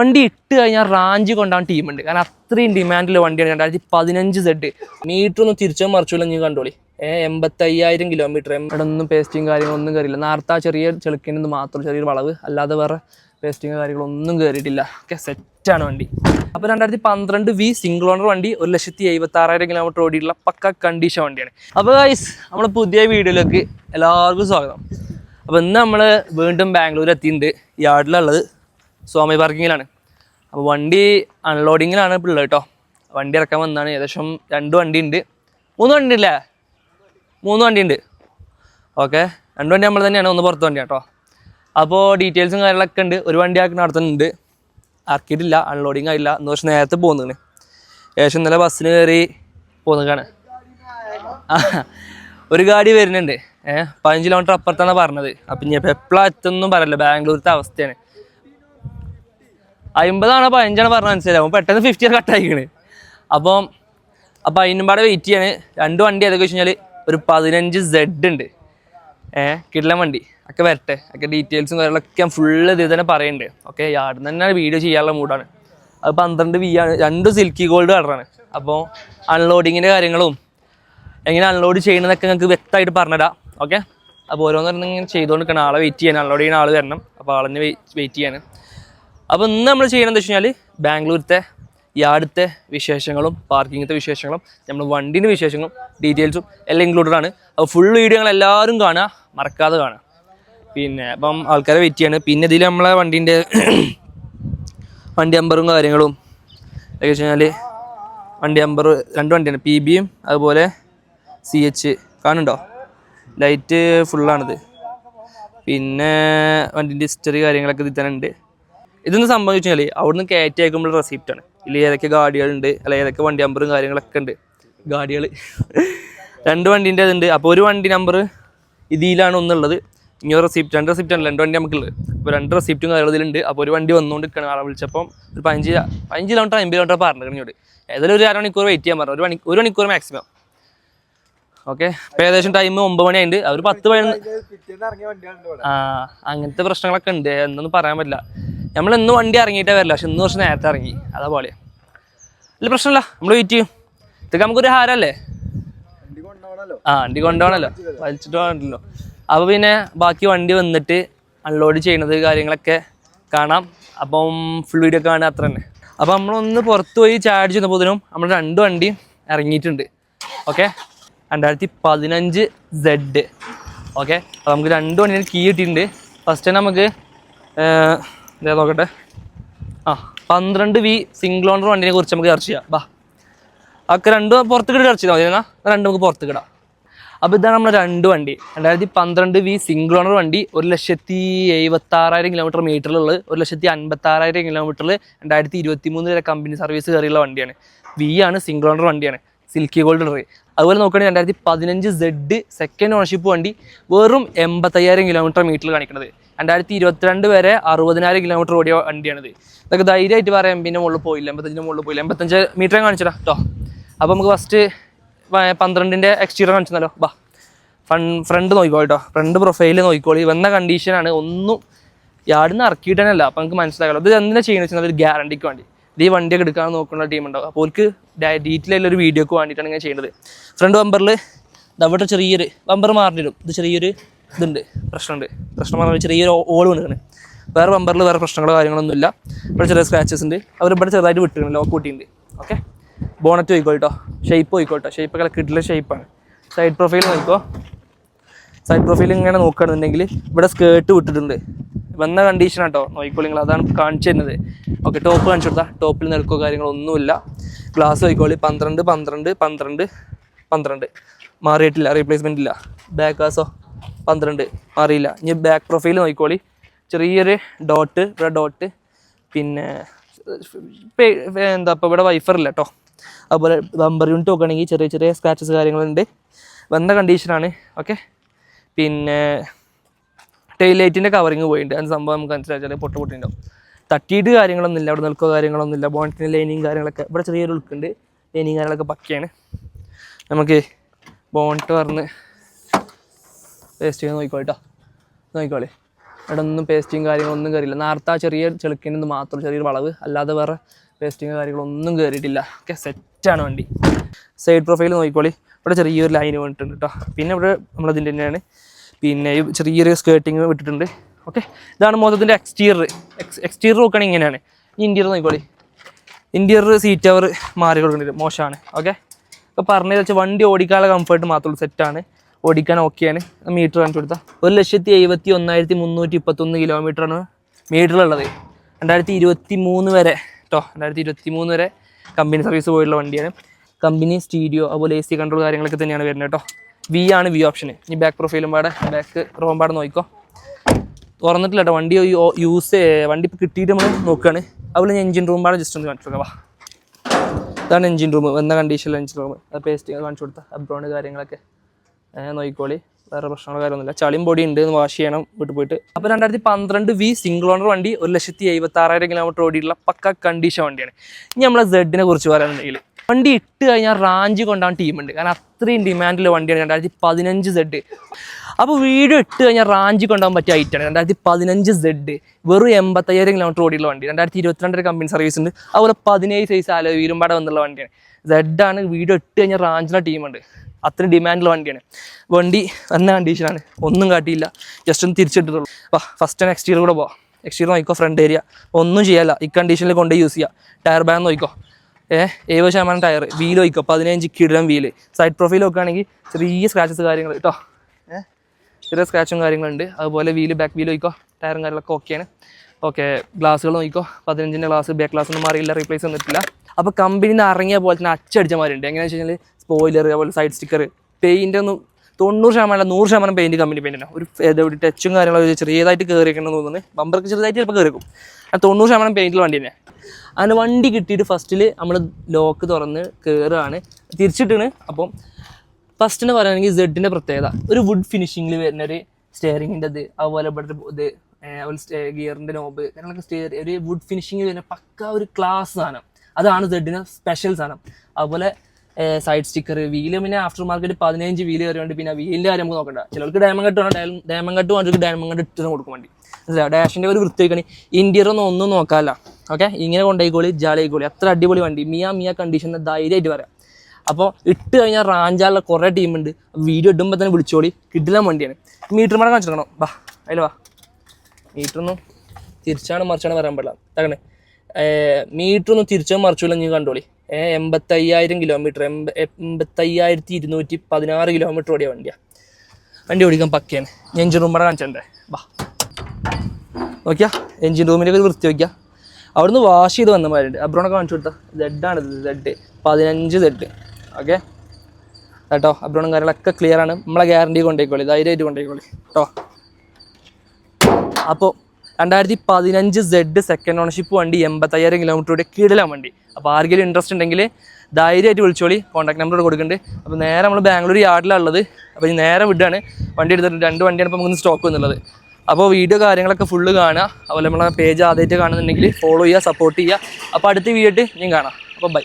വണ്ടി ഇട്ട് കഴിഞ്ഞാൽ റാഞ്ചി കൊണ്ടാണ് ടീമുണ്ട്. കാരണം അത്രയും ഡിമാൻഡിൽ വണ്ടിയാണ്. രണ്ടായിരത്തി പതിനഞ്ച് സെഡ് മീറ്റർ ഒന്നും തിരിച്ചോ മറിച്ചില്ല നീ കണ്ടോളി. ഏഹ് എൺപത്തയ്യായിരം കിലോമീറ്റർ ഇവിടെ ഒന്നും പേസ്റ്റിങ് കാര്യങ്ങളൊന്നും കയറിയില്ല നേരത്തെ ചെറിയ ചെളുക്കിന് മാത്രം ചെറിയൊരു വളവ്. അല്ലാതെ വേറെ പേസ്റ്റിങ് കാര്യങ്ങളൊന്നും കയറിയിട്ടില്ല ഒക്കെ സെറ്റാണ് വണ്ടി. അപ്പോൾ രണ്ടായിരത്തി പന്ത്രണ്ട് വി സിംഗിൾ ഓണർ വണ്ടി ഒരു ലക്ഷത്തി എഴുപത്തി ആറായിരം കിലോമീറ്റർ ഓടിയിട്ടുള്ള പക്ക കണ്ടീഷൻ വണ്ടിയാണ്. അപ്പോൾ ഗൈസ് നമ്മൾ പുതിയ വീഡിയോയിലേക്ക് എല്ലാവർക്കും സ്വാഗതം. അപ്പോൾ ഇന്ന് നമ്മൾ വീണ്ടും ബാംഗ്ലൂർ എത്തിയിട്ടുണ്ട്. യാർഡിലുള്ളത് സ്വാമി പാർക്കിങ്ങിലാണ്. അപ്പോൾ വണ്ടി അൺലോഡിങ്ങിലാണ് ഉള്ളത് കേട്ടോ വണ്ടി ഇറക്കാൻ വന്നതാണ് ഏകദേശം രണ്ട് വണ്ടി ഉണ്ട് മൂന്ന് വണ്ടി ഇല്ലേ മൂന്ന് വണ്ടി ഉണ്ട് ഓക്കെ രണ്ട് വണ്ടി നമ്മൾ തന്നെയാണ്. ഒന്ന് പുറത്ത് വണ്ടി കേട്ടോ അപ്പോൾ ഡീറ്റെയിൽസും കാര്യങ്ങളൊക്കെ ഉണ്ട്. ഒരു വണ്ടി ആക്കി നടത്തുന്നുണ്ട് ആക്കിയിട്ടില്ല അൺലോഡിങ് ആയില്ല. എന്ന് പക്ഷേ നേരത്തെ പോകുന്നതാണ് ഏകദേശം ഇന്നലെ ബസ്സിന് കയറി പോകുന്നതാണ് ഒരു ഗാഡി വരുന്നുണ്ട്. ഏഹ് പതിനഞ്ച് കിലോമീറ്റർ അപ്പുറത്താണ് പറഞ്ഞത്. അപ്പം ഇനി എപ്പോഴാണ് എത്തുന്നും പറയല്ലോ. ബാംഗ്ലൂരത്തെ അവസ്ഥയാണ്. അമ്പതാണോ പതിനഞ്ചാണ് പറഞ്ഞ മനസ്സിലാവും പെട്ടെന്ന് ഫിഫ്റ്റി കട്ടായിക്കണ് അപ്പം അപ്പം അതിനും പാടെ വെയിറ്റ് ചെയ്യാണ്. രണ്ട് വണ്ടി ഏതൊക്കെ വെച്ച് കഴിഞ്ഞാൽ ഒരു പതിനഞ്ച് സെഡ് ഉണ്ട് ഏഹ് കിടലൻ വണ്ടി. ഒക്കെ വരട്ടെ. ഒക്കെ ഡീറ്റെയിൽസും കാര്യങ്ങളൊക്കെ ഞാൻ ഫുള്ള് ഇത് തന്നെ പറയുന്നുണ്ട് ഓക്കെ യാർഡിൽ തന്നെ വീഡിയോ ചെയ്യാനുള്ള മൂഡാണ് അത് പന്ത്രണ്ട് വി ആണ്. രണ്ട് സിൽക്കി ഗോൾഡ് കളറാണ് അപ്പോൾ അൺലോഡിങ്ങിന്റെ കാര്യങ്ങളും എങ്ങനെ അൺലോഡ് ചെയ്യണമെന്നൊക്കെ നിങ്ങൾക്ക് വ്യക്തമായിട്ട് പറഞ്ഞുതരാം. ഓക്കെ? അപ്പോൾ ഓരോന്നും ഇങ്ങനെ ചെയ്തുകൊണ്ട് ആളെ വെയിറ്റ് ചെയ്യാൻ അൺലോഡ് ചെയ്യുന്ന ആൾ വരണം. അപ്പോൾ ആളിന് വെയിറ്റ് ചെയ്യാൻ അപ്പോൾ ഇന്ന് നമ്മൾ ചെയ്യണമെന്ന് വെച്ച് കഴിഞ്ഞാൽ ബാംഗ്ലൂരത്തെ യാർഡത്തെ വിശേഷങ്ങളും പാർക്കിങ്ങത്തെ വിശേഷങ്ങളും നമ്മൾ വണ്ടീന്റെ വിശേഷങ്ങളും ഡീറ്റെയിൽസും എല്ലാം ഇൻക്ലൂഡഡ് ആണ്. അപ്പോൾ ഫുൾ വീഡിയോകൾ എല്ലാവരും കാണുക. മറക്കാതെ കാണുക. പിന്നെ അപ്പം ആൾക്കാരെ വെയിറ്റ് ചെയ്യാണ്. പിന്നെ ഇതിൽ നമ്മളെ വണ്ടീന്റെ വണ്ടി നമ്പറും കാര്യങ്ങളും ഒക്കെ വെച്ച് കഴിഞ്ഞാൽ വണ്ടി നമ്പർ രണ്ട് വണ്ടിയാണ്. പി ബിയും അതുപോലെ സി എച്ച് കാണുന്നുണ്ടോ? ലൈറ്റ് ഫുള്ളാണിത് പിന്നെ വണ്ടിന്റെ ഹിസ്റ്ററി കാര്യങ്ങളൊക്കെ ഇതിൽ തന്നെ ഉണ്ട്. ഇതെന്ന് സംഭവിച്ചു കഴിഞ്ഞാൽ അവിടുന്ന് കയറ്റി അയക്കുമ്പോൾ റെസിപ്റ്റ് ആണ്. ഇതിൽ ഏതൊക്കെ ഗാഡികളുണ്ട് അല്ലെ ഏതൊക്കെ വണ്ടി നമ്പറും കാര്യങ്ങളൊക്കെ ഉണ്ട്. ഗാഡികൾ രണ്ട് വണ്ടീന്റെ ഇതുണ്ട്. അപ്പോൾ ഒരു വണ്ടി നമ്പർ ഇതിലാണ് ഒന്നുള്ളത്. ഇനി ഒരു റെസിപ്റ്റ് രണ്ട് റെസിപ്റ്റ് ആണ് രണ്ട് വണ്ടി നമുക്കുള്ളത്. അപ്പോൾ രണ്ട് റെസിപ്റ്റും കാര്യങ്ങളും ഇതിലുണ്ട്. അപ്പോൾ ഒരു വണ്ടി വന്നുകൊണ്ട് നിൽക്കണം ആളെ വിളിച്ചപ്പം ഒരു പതിനഞ്ച് പതിനഞ്ച് കിലോമീറ്റർ അമ്പത് കിലോമീറ്റർ പറഞ്ഞു ഇങ്ങോട്ട്. ഏതായാലും ഒരു അരമണിക്കൂർ വെയിറ്റ് ചെയ്യാൻ പറഞ്ഞു. ഒരു മണി ഒരു മണിക്കൂർ മാക്സിമം ഓക്കെ അപ്പോൾ ഏകദേശം ടൈം ഒമ്പത് മണിയുണ്ട് അവർ പത്ത് പതിനൊന്ന് ആ അങ്ങനത്തെ പ്രശ്നങ്ങളൊക്കെ ഉണ്ട്. എന്നൊന്നും പറയാൻ പറ്റില്ല. നമ്മൾ ഇന്ന് വണ്ടി ഇറങ്ങിയിട്ടേ വരില്ല. പക്ഷെ ഇന്ന് കുറച്ച് നേരത്തെ ഇറങ്ങി. അതാ പോലെ അല്ല പ്രശ്നമില്ല. നമ്മൾ വെയിറ്റ് ചെയ്യും. ഇതൊക്കെ നമുക്കൊരു ഹാരല്ലേ? ആ വണ്ടി കൊണ്ടുപോകണല്ലോ വലിച്ചിട്ട് പോകണല്ലോ അപ്പോൾ പിന്നെ ബാക്കി വണ്ടി വന്നിട്ട് അൺലോഡ് ചെയ്യണത് കാര്യങ്ങളൊക്കെ കാണാം. അപ്പം ഫുൾ വീഡിയോ കാണുക അത്ര തന്നെ. അപ്പോൾ നമ്മളൊന്ന് പുറത്ത് പോയി ചാർജ് ചെയ്യുന്നപ്പോഴത്തേനും നമ്മൾ രണ്ട് വണ്ടി ഇറങ്ങിയിട്ടുണ്ട്. ഓക്കെ രണ്ടായിരത്തി പതിനഞ്ച് സെഡ് ഓക്കെ അപ്പോൾ നമുക്ക് രണ്ട് വണ്ടിന് കീ കിട്ടിയിട്ടുണ്ട്. ഫസ്റ്റ് നമുക്ക് ഇതേ നോക്കട്ടെ. ആ പന്ത്രണ്ട് വി സിംഗിൾ ഓണർ വണ്ടിനെ കുറിച്ച് നമുക്ക് ചർച്ച ചെയ്യാം. ബാ. അക്ക രണ്ടും പുറത്ത് കിട്ടി ചർച്ച ചെയ്താൽ മതി. എന്നാ? രണ്ട് നമുക്ക് പുറത്ത് കിടാം. അപ്പോൾ ഇതാണ് നമ്മുടെ രണ്ട് വണ്ടി. രണ്ടായിരത്തി പന്ത്രണ്ട് വി സിംഗിൾ ഓണർ വണ്ടി ഒരു ലക്ഷത്തി എഴുപത്തി ആറായിരം കിലോമീറ്റർ മീറ്ററിലുള്ളത് ഒരു ലക്ഷത്തി അൻപത്തി ആറായിരം കിലോമീറ്ററിൽ രണ്ടായിരത്തി ഇരുപത്തി മൂന്ന് വരെ കമ്പനി സർവീസ് കയറിയുള്ള വണ്ടിയാണ്. വി ആണ് സിംഗിൾ ഓണർ വണ്ടിയാണ്. സിൽക്കി ഗോൾഡ് റേ അതുപോലെ നോക്കുകയാണെങ്കിൽ രണ്ടായിരത്തി പതിനഞ്ച് സെഡ് സെക്കൻഡ് ഓണർഷിപ്പ് വണ്ടി വെറും എൺപത്തയ്യായിരം കിലോമീറ്റർ മീറ്ററിൽ കാണിക്കുന്നത് രണ്ടായിരത്തി ഇരുപത്തിരണ്ട് വരെ അറുപതിനായിരം കിലോമീറ്റർ ഓടിയ വണ്ടിയാണിത്. ഇതൊക്കെ ധൈര്യമായിട്ട് പറയാം. പിന്നെ മുകളിൽ പോയില്ല. എൺപത്തഞ്ചിന് മുകളിൽ പോയില്ല. എൺപത്തഞ്ച് മീറ്റർ കാണിച്ചടാ കേട്ടോ അപ്പോൾ നമുക്ക് ഫസ്റ്റ് പന്ത്രണ്ടിന്റെ എക്സ്റ്റീരിയർ കാണിച്ചല്ലോ ബാ. ഫ്രണ്ട് നോക്കിക്കോ കേട്ടോ ഫ്രണ്ട് പ്രൊഫൈൽ നോക്കിക്കോളി. വന്ന കണ്ടീഷനാണ് ഒന്നും യാർഡിന്ന് അല്ല അപ്പോൾ നമുക്ക് മനസ്സിലാകല്ലോ ഇത് എന്തിനാ ചെയ്യുന്നത് വെച്ചാൽ ഒരു ഗ്യാരണ്ടിക്ക് വേണ്ടി. ഈ വണ്ടിയൊക്കെ എടുക്കാൻ നോക്കുന്ന ടീം ഉണ്ടാവും. അപ്പോൾ അവർക്ക് ഡീറ്റെയിൽ ആയിട്ടുള്ള ഒരു വീഡിയോക്ക് വേണ്ടിയിട്ടാണ് ഇങ്ങനെ ചെയ്യുന്നത്. ഫ്രണ്ട് ബമ്പറിൽ നമ്മുടെ ചെറിയൊരു ബമ്പർ മാറിയിടും ഇത് ചെറിയൊരു ഇതുണ്ട്. പ്രശ്നമുണ്ട്. പ്രശ്നം പറഞ്ഞാൽ ചെറിയൊരു ഓൾ വീണിരിക്കണ് വേറെ ബമ്പറിൽ വേറെ പ്രശ്നങ്ങളോ കാര്യങ്ങളൊന്നും ഇല്ല ഇവിടെ ചെറിയ സ്ക്രാച്ചസ് ഉണ്ട്. അവർ ഇവിടെ ചെറുതായിട്ട് വിട്ടിട്ടുണ്ട് ലോക്ക് കൂട്ടിയിട്ടുണ്ട്. ഓക്കെ ബോണറ്റ് പോയിക്കോട്ടോ. ഷേപ്പ് പോയിക്കോട്ടോ. ഷേപ്പ് ഒക്കെ കിട്ടില്ല ഷേപ്പാണ് സൈഡ് പ്രൊഫൈൽ നോക്കോ സൈഡ് പ്രൊഫൈൽ ഇങ്ങനെ നോക്കുകയാണെന്നുണ്ടെങ്കിൽ ഇവിടെ സ്കേർട്ട് വിട്ടിട്ടുണ്ട്. വന്ന കണ്ടീഷൻ ആട്ടോ. നോക്കിക്കോളി നിങ്ങൾ. അതാണ് കാണിച്ചു തരുന്നത്. ഓക്കെ ടോപ്പ് കാണിച്ചു കൊടുത്താൽ ടോപ്പിൽ നിൽക്കോ കാര്യങ്ങളൊന്നുമില്ല ഗ്ലാസ് നോക്കിക്കോളി പന്ത്രണ്ട് പന്ത്രണ്ട് പന്ത്രണ്ട് പന്ത്രണ്ട്. മാറിയിട്ടില്ല. റീപ്ലേസ്മെന്റ് ഇല്ല. ബാക്ക് ഗ്ലാസോ പന്ത്രണ്ട് മാറിയില്ല ഇനി ബാക്ക് പ്രൊഫൈൽ നോക്കിക്കോളി. ചെറിയൊരു ഡോട്ട് ഇവിടെ ഡോട്ട് പിന്നെ എന്താ ഇപ്പോൾ ഇവിടെ വൈഫർ ഇല്ല കേട്ടോ അതുപോലെ ബമ്പർ യൂണിറ്റ് നോക്കുകയാണെങ്കിൽ ചെറിയ ചെറിയ സ്ക്രാച്ചസ് കാര്യങ്ങളുണ്ട്. വന്ന കണ്ടീഷനാണ് ഓക്കെ പിന്നെ ടെയിൽ ലൈറ്റിന്റെ കവറിങ് പോയിട്ടുണ്ട്. അത് സംഭവം നമുക്ക് മനസ്സിലാച്ചാൽ പൊട്ട് പൊട്ടിണ്ടാവും. തട്ടിയിട്ട് കാര്യങ്ങളൊന്നുമില്ല. അവിടെ നിൽക്കോ കാര്യങ്ങളൊന്നുമില്ല. ബോണറ്റിന് ലൈനിങ് കാര്യങ്ങളൊക്കെ. ഇവിടെ ചെറിയൊരു ഉൾക്കുണ്ട് ലൈനിങ് കാര്യങ്ങളൊക്കെ പക്കയാണ്. നമുക്ക് ബോണറ്റ് പറഞ്ഞ് വേസ്റ്റ് ചെയ്ത് നോക്കിക്കോ കേട്ടോ നോക്കിക്കോളെ. ഇവിടെ ഒന്നും പേസ്റ്റിങ് കാര്യങ്ങളൊന്നും കയറിയില്ല നേരത്തെ ചെറിയ ചെളുക്കിനൊന്ന് മാത്രം ചെറിയൊരു വളവ് അല്ലാതെ വേറെ പേസ്റ്റിങ് കാര്യങ്ങളൊന്നും കയറിയിട്ടില്ല ഓക്കെ സെറ്റാണ് വണ്ടി. സൈഡ് പ്രൊഫൈൽ നോക്കിക്കോളി. ഇവിടെ ചെറിയൊരു ലൈൻ വന്നിട്ടുണ്ട് കേട്ടോ പിന്നെ ഇവിടെ നമ്മളതിന്റെ തന്നെയാണ്. പിന്നെ ചെറിയൊരു സ്കേർട്ടിങ് വിട്ടിട്ടുണ്ട്. ഓക്കെ ഇതാണ് മൊത്തത്തിന്റെ എക്സ്റ്റീരിയർ എക്സ് എക്സ്റ്റീരിയർ നോക്കുകയാണെങ്കിൽ ഇങ്ങനെയാണ്. ഈ ഇന്റീരിയർ നോക്കിക്കോളി. ഇന്റീരിയർ സീറ്റ് അവർ മാറി കൊടുക്കുന്നുണ്ട്. മോശമാണ്. ഓക്കെ ഇപ്പോൾ പറഞ്ഞതെന്ന് വെച്ചാൽ വണ്ടി ഓടിക്കാനുള്ള കംഫർട്ട് മാത്രമുള്ളൂ സെറ്റാണ് ഓടിക്കാൻ ഓക്കെയാണ്. മീറ്റർ കാണിച്ചു കൊടുത്താൽ ഒരു ലക്ഷത്തി എഴുപത്തി ഒന്നായിരത്തി മുന്നൂറ്റി ഇപ്പത്തൊന്ന് കിലോമീറ്ററാണ് മീറ്ററിലുള്ളത് രണ്ടായിരത്തി ഇരുപത്തി മൂന്ന് വരെ കേട്ടോ രണ്ടായിരത്തി ഇരുപത്തി മൂന്ന് വരെ കമ്പനി സർവീസ് പോയിട്ടുള്ള വണ്ടിയാണ്. കമ്പനി സ്റ്റീഡിയോ അതുപോലെ എ സി കൺട്രോൾ കാര്യങ്ങളൊക്കെ തന്നെയാണ് വരുന്നത് കേട്ടോ വി ആണ് വി ഓപ്ഷൻ ഇനി ബാക്ക് പ്രൊഫൈലും പാടെ ബാക്ക് റോം പാടെ നോക്കിക്കോ. തുറന്നിട്ടില്ല കേട്ടോ വണ്ടി യൂസ് വണ്ടി ഇപ്പോൾ കിട്ടിയിട്ട് നമ്മൾ നോക്കുകയാണ് അതുപോലെ ഞാൻ എഞ്ചിൻ റൂം പാടെ ജസ്റ്റ് ഒന്ന് കാണിച്ചു കൊടുക്കാം ഇതാണ് എഞ്ചിൻ റൂം വന്ന കണ്ടീഷനിൽ എഞ്ചിൻ റൂം പേസ്റ്റ് കാണിച്ചു കൊടുത്താൽ അബ്രോണ് കാര്യങ്ങളൊക്കെ. നോക്കിക്കോളി. വേറെ പ്രശ്നങ്ങളോ കാര്യമൊന്നുമില്ല. ചളിയും പൊടി ഉണ്ട് വാഷ് ചെയ്യണം വീട്ടിൽ പോയിട്ട്. അപ്പോൾ രണ്ടായിരത്തി പന്ത്രണ്ട് വി സിംഗിൾ ഓണർ വണ്ടി ഒരു ലക്ഷത്തി എഴുപത്തി ആറായിരം കിലോമീറ്റർ ഓടിയിട്ടുള്ള പക്ക കണ്ടീഷൻ വണ്ടിയാണ്. ഇനി നമ്മളെ സെഡിനെ കുറിച്ച് പറയാനുണ്ടെങ്കിൽ വണ്ടി ഇട്ട് കഴിഞ്ഞാൽ റാഞ്ചി കൊണ്ടാണ് ടീമുണ്ട് കാരണം അത്രയും ഡിമാൻഡിലുള്ള വണ്ടിയാണ് രണ്ടായിരത്തി പതിനഞ്ച് സെഡ് അപ്പോൾ വീഡിയോ ഇട്ട് കഴിഞ്ഞാൽ റാഞ്ചി കൊണ്ടാൻ പറ്റിയ ഐറ്റാണ് രണ്ടായിരത്തി പതിനഞ്ച് സെഡ് വെറും എൺപത്തയ്യായിരം കിലോമീറ്റർ ഓടിയുള്ള വണ്ടി രണ്ടായിരത്തി ഇരുപത്തിരണ്ടര കമ്പനി സർവീസ് ഉണ്ട്. അതുപോലെ പതിനേഴ് സൈസ് ആലോ വീരുമ്പാടെ വന്നുള്ള വണ്ടിയാണ്. സെഡ് ആണ് വീഡിയോ ഇട്ട് കഴിഞ്ഞാൽ റാഞ്ചിലെ ടീമുണ്ട് അത്രയും ഡിമാൻഡുള്ള വണ്ടിയാണ്. വണ്ടി നല്ല കണ്ടീഷനാണ് ഒന്നും കാട്ടിയില്ല. ജസ്റ്റ് ഒന്ന് തിരിച്ചിട്ടുള്ളൂ വാ ഫസ്റ്റ് ആൻഡ് എക്സ്റ്റീരിയർ കൂടെ പോവാം. എക്സ്റ്റീരിയർ നോക്കിക്കോ ഫ്രണ്ട് ഏരിയ ഒന്നും ചെയ്യാല്ല ഈ കണ്ടീഷനിൽ കൊണ്ട് യൂസ് ചെയ്യുക ടയർ ബാഗ് നോക്കിക്കോ. ഏ എഴുപത് ശതമാനം ടയർ വീൽ നോക്കിക്കോ. പതിനഞ്ച് കിടിലം വീൽ സൈഡ് പ്രൊഫൈൽ നോക്കുകയാണെങ്കിൽ ചെറിയ സ്ക്രാച്ചസ് കാര്യങ്ങൾ കേട്ടോ ഏഹ് ചെറിയ സ്ക്രാച്ചും കാര്യങ്ങളുണ്ട്. അതുപോലെ വീൽ ബാക്ക് വീൽ നോക്കിക്കോ. ടയറും കാര്യങ്ങളൊക്കെ ഓക്കെയാണ് ഓക്കെ ഗ്ലാസ്സുകൾ നോക്കിക്കോ. പതിനഞ്ചിന്റെ ഗ്ലാസ് ബാക്ക് ഗ്ലാസ് ഒന്നും മാറിയില്ല. റീപ്ലേസ് വന്നിട്ടില്ല അപ്പോൾ കമ്പനിയിൽ നിന്ന് ഇറങ്ങിയ പോലെ തന്നെ അച്ചടിച്ച മാറിയുണ്ട് എങ്ങനെയാണെന്ന് വെച്ച് കഴിഞ്ഞാൽ സ്പോയിലർ അതുപോലെ സൈഡ് സ്റ്റിക്കർ പെയിന്റ് ഒന്നും തൊണ്ണൂറ് ശതമാനം നൂറ് ശതമാനം പെയിന്റ് കമ്പനി പെയിന്റ് ഒരു ഒരു ടച്ചും കാര്യങ്ങളൊക്കെ ചെറിയതായിട്ട് കയറിയിരിക്കണമെന്ന് തോന്നുന്നു. ബമ്പർക്ക് ചെറുതായിട്ട് ചിലപ്പോൾ കയറിക്കും ആ തൊണ്ണൂറ് ശതമാനം പെയിന്റിൽ വണ്ടി തന്നെ അങ്ങനെ വണ്ടി കിട്ടിയിട്ട് ഫസ്റ്റിൽ നമ്മൾ ലോക്ക് തുറന്ന് കയറുകയാണ് തിരിച്ചിട്ടാണ് അപ്പം ഫസ്റ്റിന് പറയുകയാണെങ്കിൽ സെഡിന്റെ പ്രത്യേകത. ഒരു വുഡ് ഫിനിഷിങ്ങിൽ വരുന്ന ഒരു സ്റ്റെയറിങ്ങിന്റെ ഇത് അതുപോലെ ഇവിടുത്തെ ഇത് അതുപോലെ ഗിയറിന്റെ നോബ് അങ്ങനെയൊക്കെ സ്റ്റെയർ ഒരു വുഡ് ഫിനിഷിങ്ങിൽ വരുന്ന പക്ക ഒരു ക്ലാസ് സാധനം. അതാണ് സെഡിന്റെ സ്പെഷ്യൽ സാധനം. അതുപോലെ സൈഡ് സ്റ്റിക്കർ വീൽ പിന്നെ ആഫ്റ്റർ മാർക്കറ്റ് പതിനഞ്ച് വീൽ കയറിയുണ്ട് പിന്നെ വീലിന്റെ കാര്യം നമുക്ക് നോക്കണ്ട. ചിലർക്ക് ഡയമണ്ട് കട്ട് വേണം ഡയമണ്ട് കട്ട് വേണ്ട ഡയമണ്ട് കട്ട് ഇട്ട് കൊടുക്കും വണ്ടി. മനസ്സിലാവും ഡാഷിന്റെ ഒരു വൃത്തിയാക്കണി ഇന്റീരിയർ ഒന്നും ഒന്നും നോക്കാമല്ല ഓക്കെ ഇങ്ങനെ കൊണ്ടുപോയിക്കോളി ജാലിയായിക്കോളി അത്ര അടിപൊളി വണ്ടി. മിയ മിയ കണ്ടീഷൻ ധൈര്യമായിട്ട് പറയാം. അപ്പോൾ ഇട്ട് കഴിഞ്ഞാൽ റാഞ്ചാലുള്ള കുറേ ടീമുണ്ട് വീഡിയോ ഇടുമ്പോൾ തന്നെ വിളിച്ചോളി. കിടിലം വണ്ടിയാണ്. മീറ്റർ മട കാണിച്ചിരിക്കണം വാ അതിൽ വാ. മീറ്ററൊന്നും തിരിച്ചാണ് മറിച്ചാണ് വരാൻ പാടില്ല. തകണേ മീറ്ററൊന്നും തിരിച്ചോ മറിച്ചില്ല നീ കണ്ടോളി. എൺപത്തയ്യായിരം കിലോമീറ്റർ എൺപ എൺപത്തയ്യായിരത്തി ഇരുന്നൂറ്റി പതിനാറ് കിലോമീറ്റർ ഓടിയ വണ്ടിയാണ് വണ്ടി ഓടിക്കാൻ പക്കയാണ്. ഞാൻ എഞ്ചിൻ റൂം കാണിച്ചിട്ടുണ്ടേ വാ. നോക്കിയാ എഞ്ചിൻ റൂമിലേക്ക് വൃത്തി നോക്കിയാ അവിടുന്ന് വാഷ് ചെയ്ത് വന്ന മാരുണ്ട് അബ്രോണൊക്കെ കാണിച്ചു കൊടുത്താ. സെഡാണ് സെഡ് പതിനഞ്ച് സെഡ് ഓക്കെ? കേട്ടോ? അബ്രോണും കാര്യങ്ങളൊക്കെ ക്ലിയർ ആണ്. നമ്മളെ ഗ്യാരണ്ടി കൊണ്ടേക്കോളി. ധൈര്യമായിട്ട് കൊണ്ടേക്കോളി. കേട്ടോ? അപ്പോൾ രണ്ടായിരത്തി പതിനഞ്ച് സെഡ് സെക്കൻഡ് ഓണർഷിപ്പ് വണ്ടി എൺപത്തയ്യായിരം കിലോമീറ്ററുടെ കീഴിലാണ് വണ്ടി. അപ്പോൾ ആർക്കെങ്കിലും ഇൻട്രസ്റ്റ് ഉണ്ടെങ്കിൽ ധൈര്യമായിട്ട് വിളിച്ചോളി. കോൺടാക്ട് നമ്പർ കൊടുക്കുന്നുണ്ട്. അപ്പോൾ നേരെ നമ്മൾ ബാംഗ്ലൂർ യാർഡിലാണ് ഉള്ളത് അപ്പോൾ ഈ നേരെ വിടുകയാണ് വണ്ടി എടുത്തിട്ട് രണ്ട് വണ്ടിയാണ് ഇപ്പോൾ നമുക്ക് സ്റ്റോക്ക് വന്നുള്ളത് അപ്പോൾ വീഡിയോ കാര്യങ്ങളൊക്കെ ഫുള്ള് കാണുക. അതുപോലെ നമ്മളെ പേജ് ആദ്യമായിട്ട് കാണുന്നുണ്ടെങ്കിൽ ഫോളോ ചെയ്യുക സപ്പോർട്ട് ചെയ്യുക. അപ്പോൾ അടുത്ത വീഡിയോ ഞാൻ കാണാം. അപ്പോൾ ബൈ